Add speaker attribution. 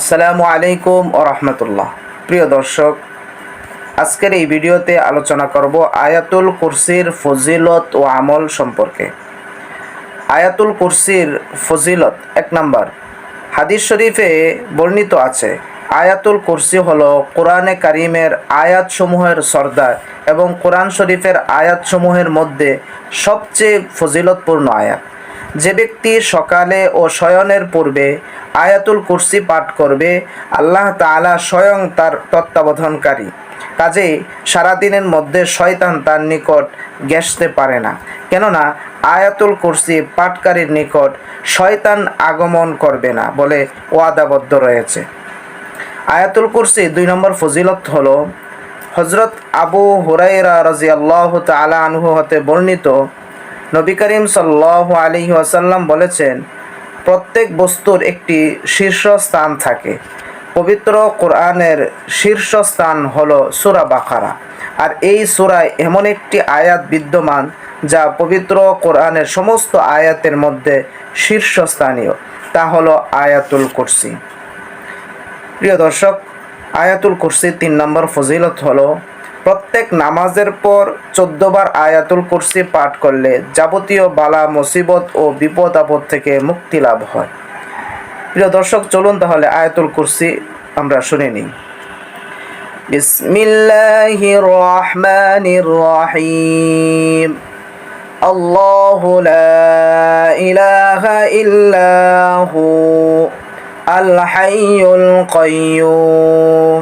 Speaker 1: আসসালামু আলাইকুম ও রহমতুল্লাহ। প্রিয় দর্শক, আজকের এই ভিডিওতে আলোচনা করব আয়াতুল কুরসির ফজিলত ও আমল সম্পর্কে। আয়াতুল কুরসির ফজিলত, এক নম্বর, হাদিস শরীফে বর্ণিত আছে, আয়াতুল কুরসি হল কোরআনে কারিমের আয়াতসমূহের সর্দার এবং কোরআন শরীফের আয়াতসমূহের মধ্যে সবচেয়ে ফজিলতপূর্ণ আয়াত। যে ব্যক্তি সকালে ও শয়নের পূর্বে আয়াতুল কুরসি পাঠ করবে, আল্লাহ তাআলা স্বয়ং তার তত্ত্বাবধানকারী। কাজেই সারাদিনের মধ্যে শয়তান তার নিকট গেসতে পারে না। কেননা আয়াতুল কুরসি পাঠকারীর নিকট শয়তান আগমন করবে না বলে ওয়াদাবদ্ধ রয়েছে। আয়াতুল কুরসি দুই নম্বর ফজিলত হলো হজরত আবু হুরাইরা রাজি আল্লাহ তালা আনহু হতে বর্ণিত নবী করিম সাল্লাহ আলী ওয়াসাল্লাম বলেছেন, প্রত্যেক বস্তুর একটি শীর্ষস্থান থাকে। পবিত্র কোরআনের শীর্ষস্থান হল সুরা বাখারা আর এই সুরায় এমন একটি আয়াত বিদ্যমান, যা পবিত্র কোরআনের সমস্ত আয়াতের মধ্যে শীর্ষস্থানীয়। তা হলো আয়াতুল কুরসি। প্রিয় দর্শক, আয়াতুল কুরসি তিন নম্বর ফজিলত হলো প্রত্যেক নামাজের পর চোদ্দবার আয়াতুল কুরসি পাঠ করলে যাবতীয় বালা মুসিবত ও বিপদ আপদ থেকে মুক্তি লাভ হয় প্রিয় দর্শক চলুন তাহলে আয়াতুল কুরসি আমরা শুনে নিই বিসমিল্লাহির রহমানির রহিম الله لا إله إلا هو الحي القيوم